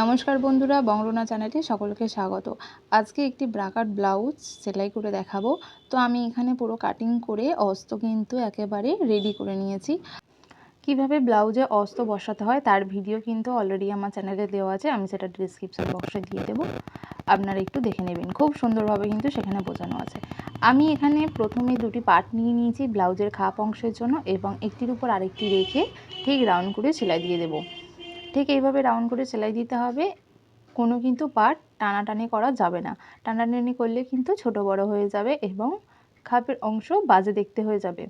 নমস্কার বন্ধুরা বংরুনা চ্যানেলে সকলকে স্বাগত। আজকে একটি ব্রাকাট ব্লাউজ সেলাই করে দেখাবো। তো আমি এখানে পুরো কাটিং করে অস্ত কিন্তু একেবারে রেডি করে নিয়েছি। কীভাবে ব্লাউজে অস্ত বসাতে হয় তার ভিডিও কিন্তু অলরেডি আমার চ্যানেলে দেওয়া আছে, আমি সেটা ডিসক্রিপশান বক্সে দিয়ে দেবো। আপনারা একটু দেখে নেবেন, খুব সুন্দরভাবে কিন্তু সেখানে বোঝানো আছে। আমি এখানে প্রথমে দুটি পার্ট নিয়ে নিয়েছি ব্লাউজের খাপ অংশের জন্য এবং একটির উপর আরেকটি রেখে ঠিক রাউন্ড করে সেলাই দিয়ে দেবো। ঠিক এইভাবে রাউন্ড করে সেলাই দিতে হবে, কোনো কিন্তু পার্ট টানাটানি করা যাবে না। টানাটানি করলে কিন্তু ছোট বড় হয়ে যাবে এবং খাপের অংশ বাজে দেখতে হয়ে যাবে।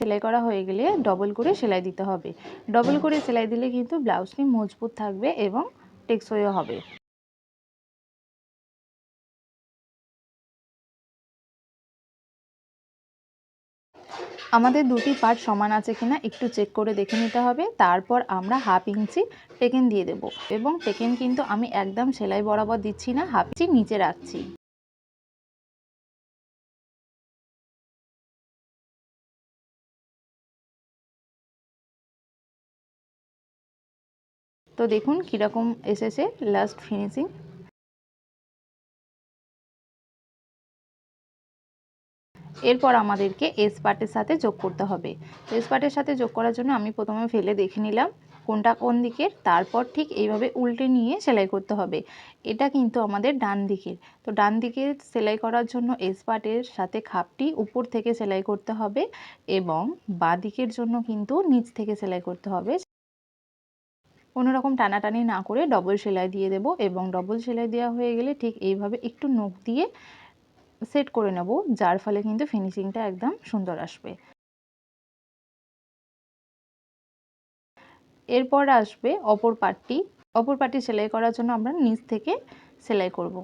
সেলাই করা হয়ে গেলে ডবল করে সেলাই দিতে হবে। ডবল করে সেলাই দিলে কিন্তু ব্লাউজটি মজবুত থাকবে এবং টেকসইও হবে। আমাদের দুটি পার্ট সমান আছে কিনা একটু চেক করে দেখে নিতে হবে। তারপর আমরা হাফ ইঞ্চি টেকেন দিয়ে দেব। এবং টেকেন কিন্তু আমি একদম সেলাই বরাবর দিচ্ছি না হাফ ইঞ্চি নিচে রাখছি। তো দেখুন কীরকম এসেছে লাস্ট ফিনিশিং এরপর আমাদেরকে এস সাথে যোগ করতে হবে। তো এস সাথে যোগ করার জন্য আমি প্রথমে ফেলে দেখে নিলাম কোনটা কোন দিকের, তারপর ঠিক এইভাবে উল্টে নিয়ে সেলাই করতে হবে। এটা কিন্তু আমাদের ডান দিকের। তো ডান দিকে সেলাই করার জন্য এস সাথে খাপটি উপর থেকে সেলাই করতে হবে এবং বাঁ দিকের জন্য কিন্তু নিচ থেকে সেলাই করতে হবে। রকম টানাটানি না করে ডবল সেলাই দিয়ে দেব এবং ডবল সেলাই দেওয়া হয়ে গেলে ঠিক এইভাবে একটু নখ দিয়ে সেট করে নেব, যার ফলে কিন্তু ফিনিশিংটা একদম সুন্দর আসবে। এরপর আসবে অপর পাটটি অপর পাটটি সেলাই করার জন্য আমরা নিচ থেকে সেলাই করব।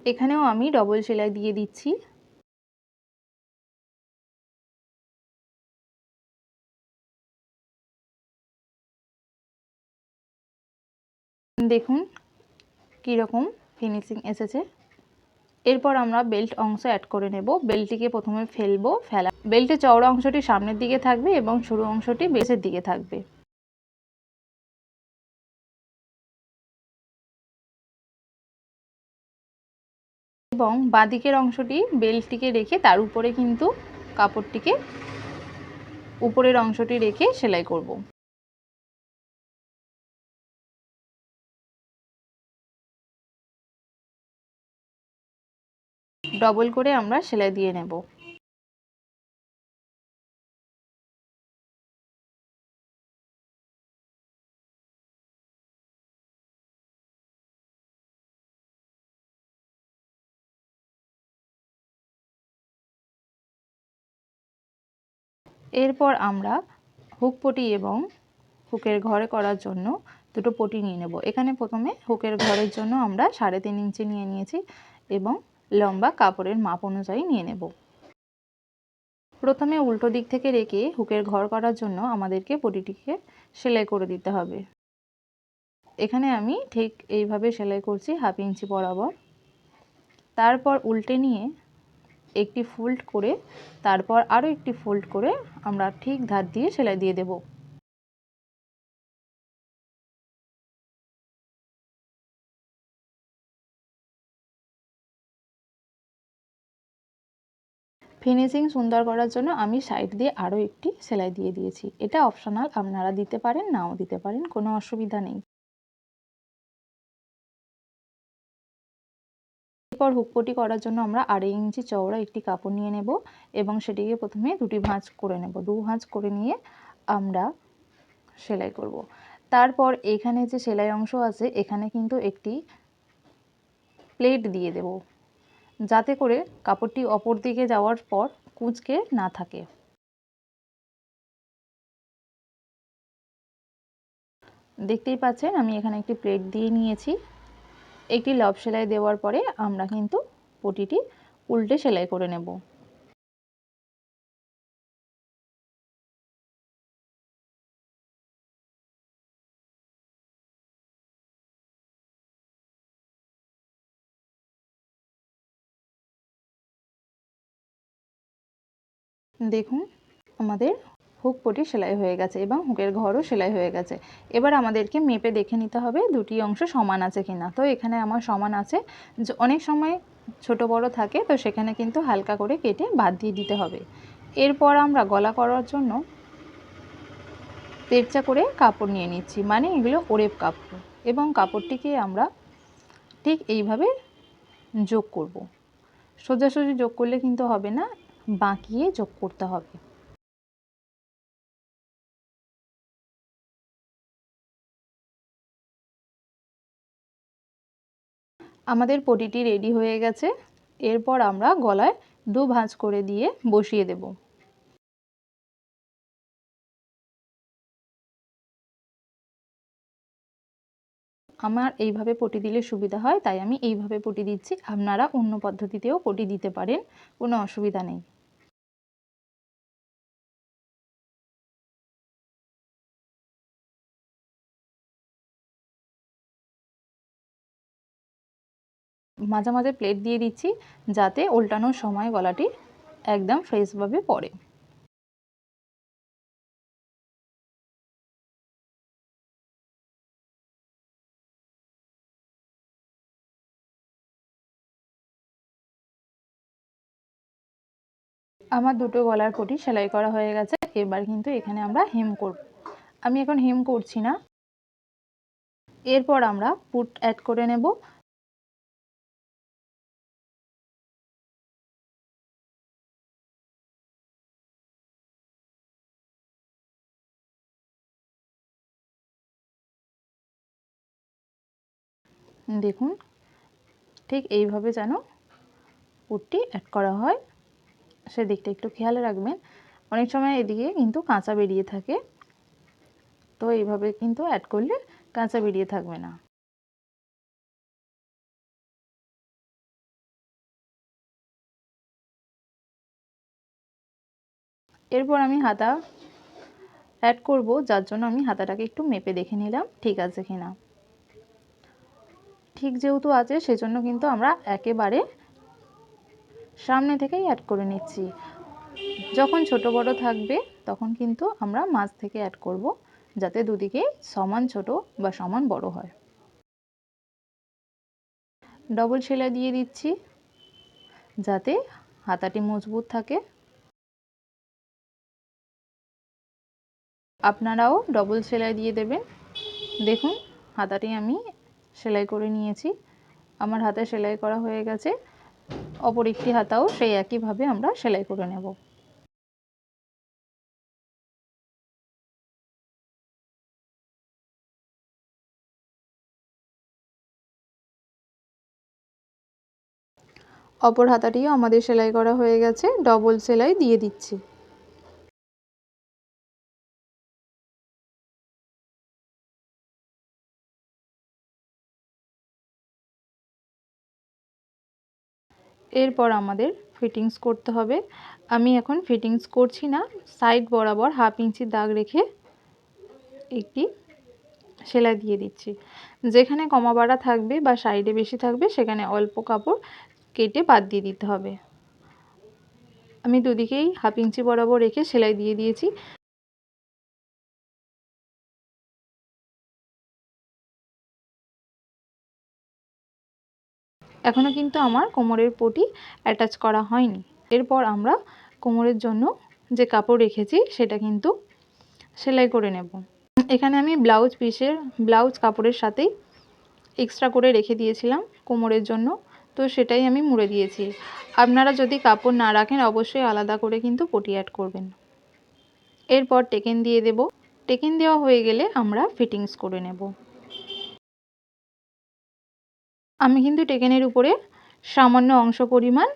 এখানেও আমি ডবল সেলাই দিয়ে দিচ্ছি। দেখুন কীরকম ফিনিশিং এসেছে। এরপর আমরা বেল্ট অংশ অ্যাড করে নেব। বেল্টটিকে প্রথমে ফেলব, ফেলা। বেল্টের চওড়া অংশটি সামনের দিকে থাকবে এবং সরু অংশটি বেসের দিকে থাকবে। এবং বাঁদিকের অংশটি বেল্টটিকে রেখে তার উপরে কিন্তু কাপড়টিকে উপরের অংশটি রেখে সেলাই করব। ডবল করে আমরা সেলাই দিয়ে নেব। এরপর আমরা হুক পটি এবং হুকের ঘরে করার জন্য দুটো পটি নিয়ে নেব। এখানে প্রথমে হুকের ঘরের জন্য আমরা সাড়ে তিন ইঞ্চি নিয়ে নিয়েছি এবং লম্বা কাপড়ের মাপ অনুযায়ী নিয়ে নেব। প্রথমে উল্টো দিক থেকে রেখে হুকের ঘর করার জন্য আমাদেরকে পটিটিকে সেলাই করে দিতে হবে। এখানে আমি ঠিক এইভাবে সেলাই করছি হাফ ইঞ্চি বরাবর। তারপর উল্টে নিয়ে একটি ফোল্ড করে, তারপর আরও একটি ফোল্ড করে আমরা ঠিক ধার দিয়ে সেলাই দিয়ে দেবো। ফিনিশিং সুন্দর করার জন্য আমি সাইড দিয়ে আরও একটি সেলাই দিয়ে দিয়েছি। এটা অপশনাল আপনারা দিতে পারেন, নাও দিতে পারেন, কোনো অসুবিধা নেই। এরপর হুকপটি করার জন্য আমরা আড়াই ইঞ্চি চওড়া একটি কাপড় নিয়ে নেব এবং সেটিকে প্রথমে দুটি ভাঁজ করে নেব। দু ভাঁজ করে নিয়ে আমরা সেলাই করব। তারপর এখানে যে সেলাই অংশ আছে, এখানে কিন্তু একটি প্লেট দিয়ে দেব। যাতে করে কাপড়টি অপর দিকে যাওয়ার পর কুঁচকে না থাকে। দেখতেই পাচ্ছেন, আমি এখানে একটি প্লেট দিয়ে নিয়েছি। একটি লব সেলাই দেওয়ার পরে আমরা কিন্তু পটিটি উল্টে সেলাই করে নেব। দেখুন, আমাদের হুক পটি সেলাই হয়ে গেছে এবং হুকের ঘরও সেলাই হয়ে গেছে। এবার আমাদেরকে মেপে দেখে নিতে হবে দুটি অংশ সমান আছে কিনা। তো এখানে আমার সমান আছে অনেক সময় ছোট বড় থাকে, তো সেখানে কিন্তু হালকা করে কেটে বাদ দিয়ে দিতে হবে। এরপর আমরা গলা করার জন্য তেরচা করে কাপড় নিয়ে নিচ্ছি মানে এগুলো ওরেপ কাপড়। এবং কাপড়টিকে আমরা ঠিক এইভাবে যোগ করব। সোজাসুজি যোগ করলে কিন্তু হবে না বাঁকিয়ে যোগ করতে হবে। আমাদের পটিটি রেডি হয়ে গেছে। এরপর আমরা গলায় দু ভাঁজ করে দিয়ে বসিয়ে দেব। আমার এইভাবে পটি দিলে সুবিধা হয়, তাই আমি এইভাবে পটি দিচ্ছি। আপনারা অন্য পদ্ধতিতেও পটি দিতে পারেন, কোনো অসুবিধা নেই। মাঝে মাঝে প্লেট দিয়ে দিচ্ছি যাতে উল্টানোর সময় গলাটি একদম ফ্রেশভাবে পড়ে। আমার দুটো গলার পটি সেলাই করা হয়ে গেছে, এবার কিন্তু এখানে আমরা হেম করব। আমি এখন হেম করছি না। এরপর আমরা পুট অ্যাড করে নেব। দেখুন, ঠিক এইভাবে যেন পুটটি অ্যাড করা হয়। সেদিকটা একটু খেয়াল রাখবেন, অনেক সময় এদিকে কিন্তু কাঁচা বেরিয়ে থাকে। তো এইভাবে কিন্তু অ্যাড করলে কাঁচা বেরিয়ে থাকবে না। এরপর আমি হাতা অ্যাড করব, যার জন্য আমি হাতাটাকে একটু মেপে দেখে নিলাম, ঠিক আছে কিনা। ঠিক যেহেতু আছে, সেজন্য কিন্তু আমরা একেবারে সামনে থেকেই অ্যাড করে নিচ্ছি। যখন ছোট বড় থাকবে, তখন কিন্তু আমরা মাছ থেকে অ্যাড করব, যাতে দুদিকে সমান ছোট বা সমান বড় হয়। ডবল সেলাই দিয়ে দিচ্ছি, যাতে হাতাটি মজবুত থাকে। আপনারাও ডবল সেলাই দিয়ে দেবেন। দেখুন, হাতাটি আমি সেলাই করে নিয়েছি। আমার হাতে সেলাই করা হয়ে গেছে। অপর একটি হাতাও সেই একইভাবে আমরা সেলাই করে নেব। অপর হাতাটিও আমাদের সেলাই করা হয়ে গেছে। ডবল সেলাই দিয়ে দিচ্ছি। এরপর আমাদের ফিটিংস করতে হবে। আমি এখন ফিটিংস করছি না সাইড বরাবর হাফ ইঞ্চি দাগ রেখে একটি সেলাই দিয়ে দিচ্ছি। যেখানে কমা বাড়া থাকবে বা সাইডে বেশি থাকবে, সেখানে অল্প কাপড় কেটে বাদ দিয়ে দিতে হবে। আমি দুদিকেই হাফ ইঞ্চি বরাবর রেখে সেলাই দিয়ে দিয়েছি। এখনও কিন্তু আমার কোমরের পটি অ্যাটাচ করা হয়নি। এরপর আমরা কোমরের জন্য যে কাপড় রেখেছি, সেটা কিন্তু সেলাই করে নেব। এখানে আমি ব্লাউজ পিসের, ব্লাউজ কাপড়ের সাথেই এক্সট্রা করে রেখে দিয়েছিলাম কোমরের জন্য। তো সেটাই আমি মুড়ে দিয়েছি। আপনারা যদি কাপড় না রাখেন, অবশ্যই আলাদা করে কিন্তু পটি অ্যাড করবেন। এরপর টেকেন দিয়ে দেব। টেকেন দেওয়া হয়ে গেলে আমরা ফিটিংস করে নেব। আমি কিন্তু টেকেনের উপরে সামান্য অংশ পরিমাণ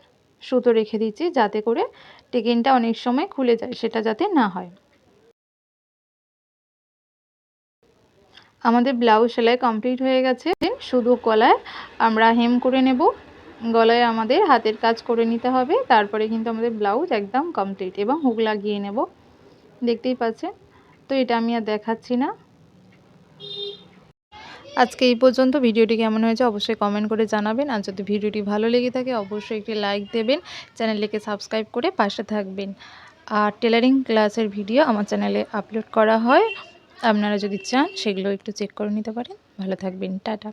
সুতো রেখে দিচ্ছি যাতে করে টেকেনটা অনেক সময় খুলে যায়, সেটা যাতে না হয়। আমাদের ব্লাউজ সেলাই কমপ্লিট হয়ে গেছে। শুধু গলায় আমরা হেম করে নেব। গলায় আমাদের হাতের কাজ করে নিতে হবে। তারপরে কিন্তু আমাদের ব্লাউজ একদম কমপ্লিট এবং হুক লাগিয়ে নেব। দেখতেই পাচ্ছেন? তো এটা আমি আর দেখাচ্ছি না। আজকে এই পর্যন্ত। ভিডিওটি কেমন হয়েছে অবশ্যই কমেন্ট করে জানাবেন। আর যদি ভিডিওটি ভালো লেগে থাকে, অবশ্যই একটি লাইক দেবেন। চ্যানেলটিকে সাবস্ক্রাইব করে পাশে থাকবেন। আর টেলারিং ক্লাসের ভিডিও আমার চ্যানেলে আপলোড করা হয়। আপনারা যদি চান, সেগুলো একটু চেক করে নিতে পারেন। ভালো থাকবেন। টাটা।